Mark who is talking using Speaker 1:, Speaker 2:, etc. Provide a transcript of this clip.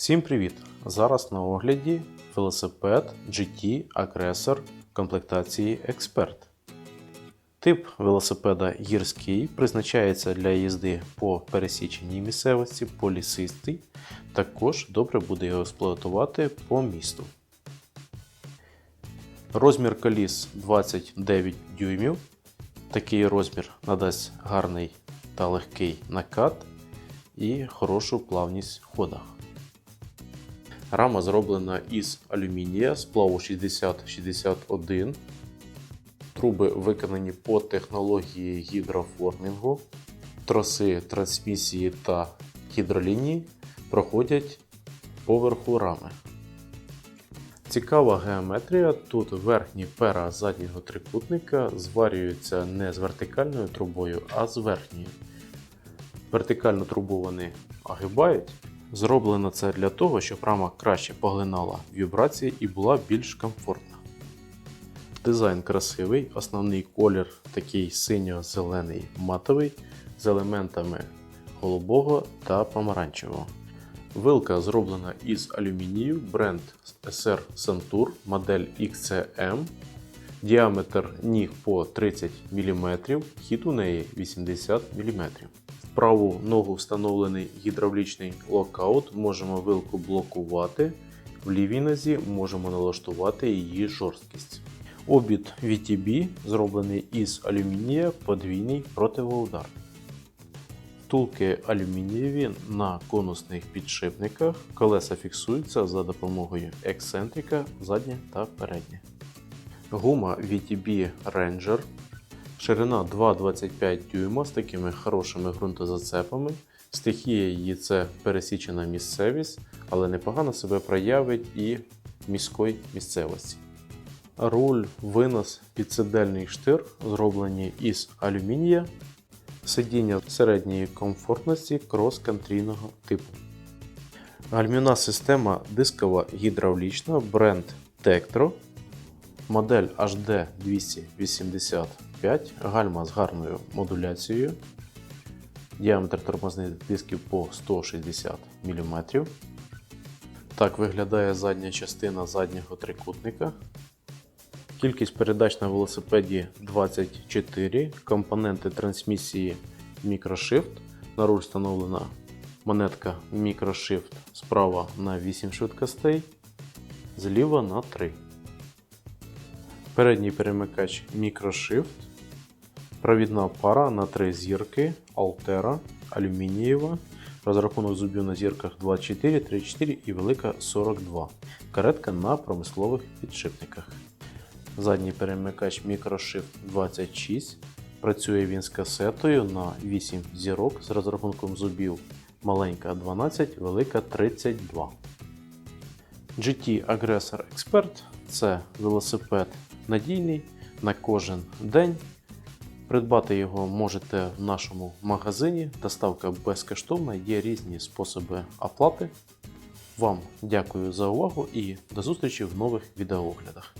Speaker 1: Всім привіт! Зараз на огляді велосипед GT Aggressor комплектації Expert. Тип велосипеда гірський призначається для їзди по пересіченій місцевості, по лісистій. Також добре буде його експлуатувати по місту. Розмір коліс 29 дюймів. Такий розмір надасть гарний та легкий накат і хорошу плавність в ходах. Рама зроблена із алюмінія сплаву 6061. Труби виконані по технології гідроформінгу. Троси трансмісії та гідролінії проходять поверху рами. Цікава геометрія. Тут верхні пера заднього трикутника зварюються не з вертикальною трубою, а з верхньою. Вертикальну трубу вони огибають. Зроблено це для того, щоб рама краще поглинала вібрації і була більш комфортна. Дизайн красивий, основний колір такий синьо-зелений матовий з елементами голубого та помаранчевого. Вилка зроблена із алюмінію, бренд SR Santur, модель XCM, діаметр ніг по 30 мм, хід у неї 80 мм. Праву ногу встановлений гідравлічний локаут, можемо вилку блокувати, в лівій нозі можемо налаштувати її жорсткість. Обід VTB зроблений із алюмінія подвійний противоудар. Втулки алюмінієві на конусних підшипниках. Колеса фіксуються за допомогою ексцентрика заднє та переднє. Гума VTB Ranger. Ширина 2,25 дюйма з такими хорошими ґрунтозацепами. Стихія її це пересічена місцевість, але непогано себе проявить і в міській місцевості. Руль, винос, підсидельний штир зроблені із алюмінія. Сидіння середньої комфортності крос-кантрійного типу. Гальмівна система дискова гідравлічна бренд Tektro. Модель HD285, гальма з гарною модуляцією. Діаметр тормозних дисків по 160 мм. Так виглядає задня частина заднього трикутника. Кількість передач на велосипеді 24, компоненти трансмісії MicroShift. На руль встановлена монетка MicroShift справа на 8 швидкостей, зліва на 3. Передній перемикач MicroShift, провідна пара на 3 зірки Altera алюмінієва. Розрахунок зубів на зірках 24, 34 і велика 42. Каретка на промислових підшипниках. Задній перемикач MicroShift 26. Працює він з касетою на 8 зірок з розрахунком зубів маленька 12, велика 32. GT Aggressor Expert це велосипед надійний на кожен день. Придбати його можете в нашому магазині. Доставка безкоштовна, є різні способи оплати. Вам дякую за увагу і до зустрічі в нових відеооглядах.